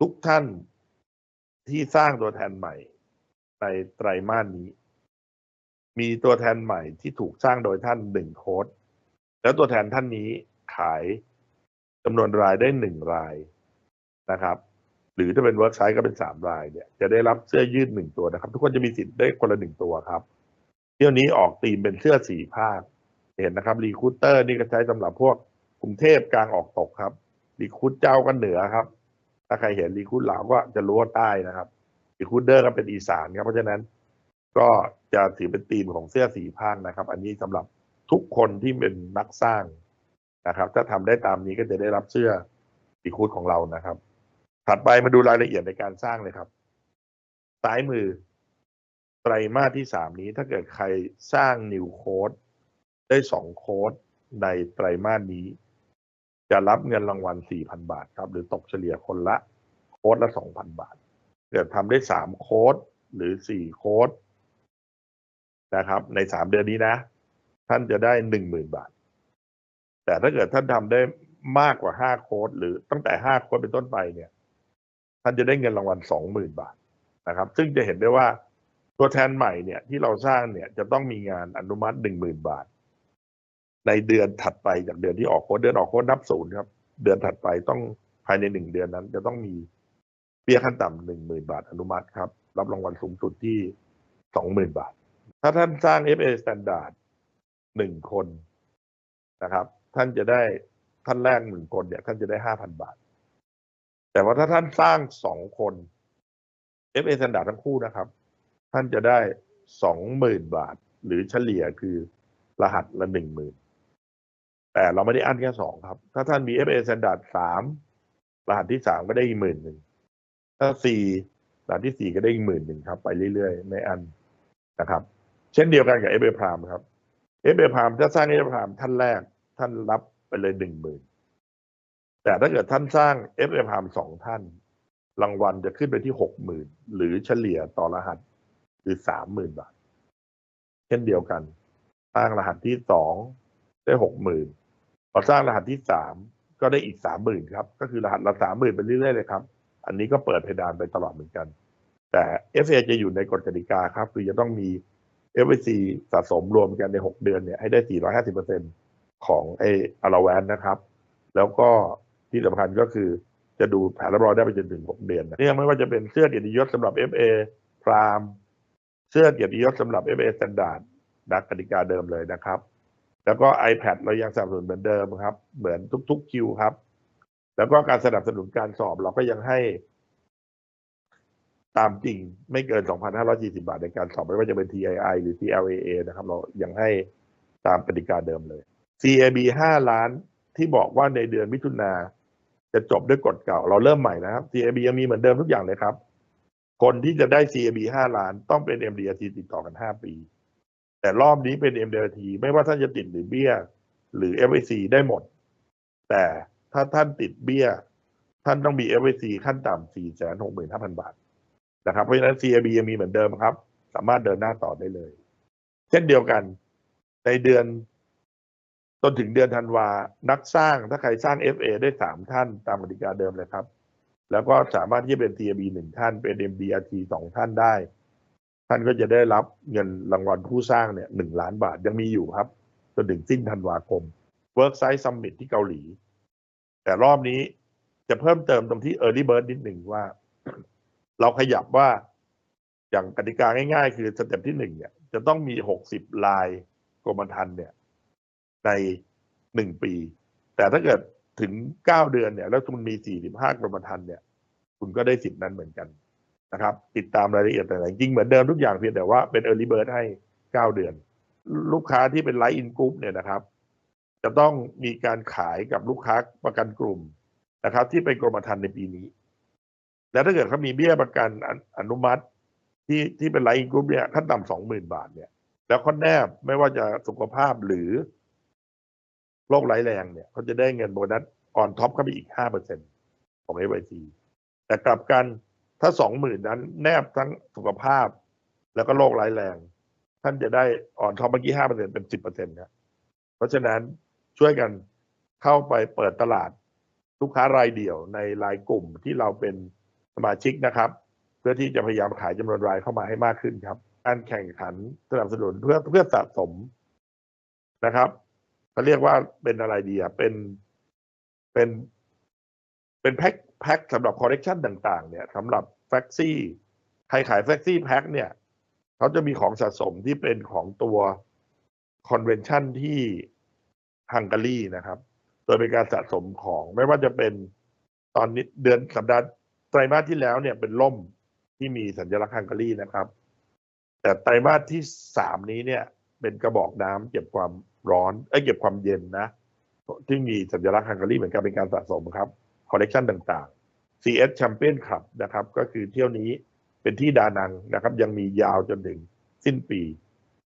ทุกท่านที่สร้างตัวแทนใหม่ ในไตรมาสนี้ มีตัวแทนใหม่ที่ถูกสร้างโดยท่านหนึ่งโค้ดแล้วตัวแทนท่านนี้ขายจำนวนรายได้หนึ่งรายนะครับ หรือถ้าเป็นเวิร์กไซต์ก็เป็นสามรายเนี่ย จะได้รับเสื้อยืดหนึ่งตัวนะครับ ทุกคนจะมีสิทธิ์ได้คนละหนึ่งตัวครับ เที่ยวนี้ออกธีมเป็นเสื้อสี่ภาค เห็นนะครับรีคูเตอร์นี่ก็ใช้สำหรับพวกกรุงเทพกลางออกตกครับรีคูดเจ้าก็เหนือครับ ถ้าใครเห็นรีคูดเหลาก็จะรู้ว่าใต้นะครับรีคูดเดอร์ก็เป็นอีสานครับเพราะฉะนั้นก็จะถือเป็นธีมของเสื้อสีภาคนะครับ อันนี้สำหรับทุกคนที่เป็นนักสร้างนะครับ ถ้าทำได้ตามนี้ก็จะได้รับเสื้อรีคูดของเรานะครับ ถัดไปมาดูรายละเอียดในการสร้างเลยครับซ้ายมือไตรมาสที่สามนี้ถ้าเกิดใครสร้างนิวโค้ดได้สองโค้ดในไตรมาสนี้ จะรับเงินรางวัล 4,000 บาทครับ หรือตกเฉลี่ยคนละโค้ดละ 2,000 บาท เกิดทำได้สามโค้ดหรือสี่โค้ดนะครับ ในสามเดือนนี้นะ ท่านจะได้หนึ่งหมื่นบาท แต่ถ้าเกิดท่านทำได้มากกว่าห้าโค้ดหรือตั้งแต่ห้าโค้ดเป็นต้นไปเนี่ย ท่านจะได้เงินรางวัลสองหมื่นบาทนะครับ ซึ่งจะเห็นได้ว่าตัวแทนใหม่เนี่ยที่เราสร้างเนี่ยจะต้องมีงานอนุมัติหนึ่งหมื่นบาท ในเดือนถัดไปจากเดือนที่ออกโค้ดเดือนออกโค้ดนับศูนย์ครับ เดือนถัดไปต้องภายในหนึ่งเดือนนั้น จะต้องมีเบี้ยขั้นต่ำหนึ่งหมื่นบาทอนุมัติครับ รับรางวัลสูงสุดที่สองหมื่นบาท ถ้าท่านสร้าง FA Standard หนึ่งคนนะครับ ท่านจะได้ท่านแรกหนึ่งคนเนี่ย ท่านจะได้ห้าพันบาท แต่ว่าถ้าท่านสร้างสองคน FA Standard ทั้งคู่นะครับ ท่านจะได้สองหมื่นบาท หรือเฉลี่ยคือรหัสละหนึ่งหมื่น แต่เราไม่ได้อั้นแค่สองครับ ถ้าท่านมี FA Standard สามรหัสที่สามก็ได้อีกหมื่นหนึ่ง ถ้าสี่รหัสที่สี่ก็ได้อีกหมื่นหนึ่งครับ ไปเรื่อยๆ ไม่อั้นนะครับ เช่นเดียวกันกับ FA Prime ครับ FA Prime ถ้าสร้าง FA Prime ท่านแรกท่านรับไปเลยหนึ่งหมื่นแต่ถ้าเกิดท่านสร้าง FA Prime สองท่าน รางวัลจะขึ้นไปที่หกหมื่นหรือเฉลี่ยต่อรหัสคือสามหมื่นบาท เช่นเดียวกัน สร้างรหัสที่สองได้หกหมื่น อสร้างรหัสที่สามก็ได้อีกสามหมื่นครับ ก็คือรหัสละสามหมื่นไปเรื่อยๆเลยครับ อันนี้ก็เปิดเพดานไปตลอดเหมือนกัน แต่ FA จะอยู่ในกฎกติกาครับ คือจะต้องมี FAC สะสมรวมกันใน 6 เดือนเนี่ยให้ได้ 450%ของไอ้อลาแวนนะครับ แล้วก็ที่สำคัญก็คือจะดูแผนรับรองได้ไปจนถึง 6 เดือนเนี่ยไม่ว่าจะเป็นเสื้อเกียรติยศสำหรับ FA พรามเสื้อเกียรติยศสำหรับ FA Standard ดักกติกาเดิมเลยนะครับ แล้วก็ iPad เรายังสนับสนุนเหมือนเดิมครับ เหมือนทุกๆคิวครับ แล้วก็การสนับสนุนการสอบเราก็ยังให้ตามจริงไม่เกิน 2,540 บาทในการสอบไม่ว่าจะเป็น TII หรือ TLAA นะครับ เรายังให้ตามกติกาเดิมเลย CAB 5 ล้านที่บอกว่าในเดือนมิถุนาจะจบด้วยกฎเก่า เราเริ่มใหม่นะครับ CAB ยังมีเหมือนเดิมทุกอย่างเลยครับ คนที่จะได้ CAB 5 ล้านต้องเป็น MDRT ติดต่อกัน 5 ปี แต่รอบนี้เป็น MDRT ไม่ว่าท่านจะติดหรือเบี้ย หรือ FAC ได้หมด แต่ถ้าท่านติดเบี้ย ท่านต้องมี FAC ขั้นต่ำ465,000 บาทนะครับ เพราะฉะนั้น CAB ยังมีเหมือนเดิมครับ สามารถเดินหน้าต่อได้เลย เช่นเดียวกันในเดือนจนถึงเดือนธันวา นักสร้างถ้าใครสร้าง FA ได้สามท่านตามกติกาเดิมเลยครับ แล้วก็สามารถที่จะเป็น TAB หนึ่งท่าน เป็น MDRT สองท่านได้ ท่านก็จะได้รับเงินรางวัลผู้สร้างเนี่ยหนึ่งล้านบาทยังมีอยู่ครับจนถึงสิ้นธันวาคม Worksite Summit ที่เกาหลี แต่รอบนี้จะเพิ่มเติมตรงที่ Early Bird นิดหนึ่งว่า เราขยับว่าอย่างกติกาง่ายๆ คือสเต็ปที่หนึ่งเนี่ย จะต้องมีหกสิบลายกรมธรรม์เนี่ย ในหนึ่งปี แต่ถ้าเกิดถึงเก้าเดือนเนี่ย แล้วคุณมีสี่สิบห้ากรมธรรม์เนี่ย คุณก็ได้สิทธินั้นเหมือนกัน นะครับ ติดตามรายละเอียดแต่จริงเหมือนเดิมทุกอย่างเพียงแต่ว่าเป็น Early Bird ให้เก้าเดือน ลูกค้าที่เป็นไลท์อินกรุ๊ปเนี่ยนะครับ จะต้องมีการขายกับลูกค้าประกันกลุ่มนะครับ ที่เป็นกรมธรรม์ในปีนี้ แล้วถ้าเกิดเขามีเบี้ยประกันอนุมัติที่ที่เป็นไลท์อินกรุ๊ปเนี่ยขั้นต่ำสองหมื่นบาทเนี่ย แล้วเขาแนบไม่ว่าจะสุขภาพหรือโรคร้แรงเนี่ยเขาจะได้เงินโบนัสออนท็อปเข้าไปอีกห้าเปอร์เซ็นของ f i c แต่กลับกัน ถ้าสองหมื่นนั้นแนบทั้งสุขภาพ แล้วก็โรคร้ายแรง ท่านจะได้อ่อนท็อปเมื่อกี้ห้าเปอร์เซ็นเป็นสิบเปอร์เซ็นต์ครับเพราะฉะนั้นช่วยกันเข้าไปเปิดตลาดลูกค้ารายเดี่ยวในรายกลุ่มที่เราเป็นสมาชิกนะครับ เพื่อที่จะพยายามขายจำนวนรายเข้ามาให้มากขึ้นครับ การแข่งขันสนับสนุนเพื่อเพื่อสะสมนะครับเขาเรียกว่าเป็นอะไรดีอะเป็นเป็นเป็นแพ็ค แพ็คสำหรับคอลเลกชันต่าง ๆ เนี่ยสำหรับแฟกซี่ใครขายแฟกซี่แพ็คเนี่ยเขาจะมีของสะสมที่เป็นของตัวคอนเวนชั่นที่ฮังการีนะครับโดยเป็นการสะสมของไม่ว่าจะเป็นตอนนี้เดือนสัปดาห์ไตรมาสที่แล้วเนี่ยเป็นล่มที่มีสัญลักษณ์ฮังการีนะครับ แต่ไตรมาสที่สามนี้เนี่ย เป็นกระบอกน้ำเก็บความร้อนเอ้ยเก็บความเย็นนะที่มีสัญลักษณ์ฮังการีเหมือนกันเป็นการสะสมครับ คอลเลกชันต่างๆ CS Champion Club นะครับ ก็คือเที่ยวนี้เป็นที่ดานังนะครับ ยังมียาวจนถึงสิ้นปี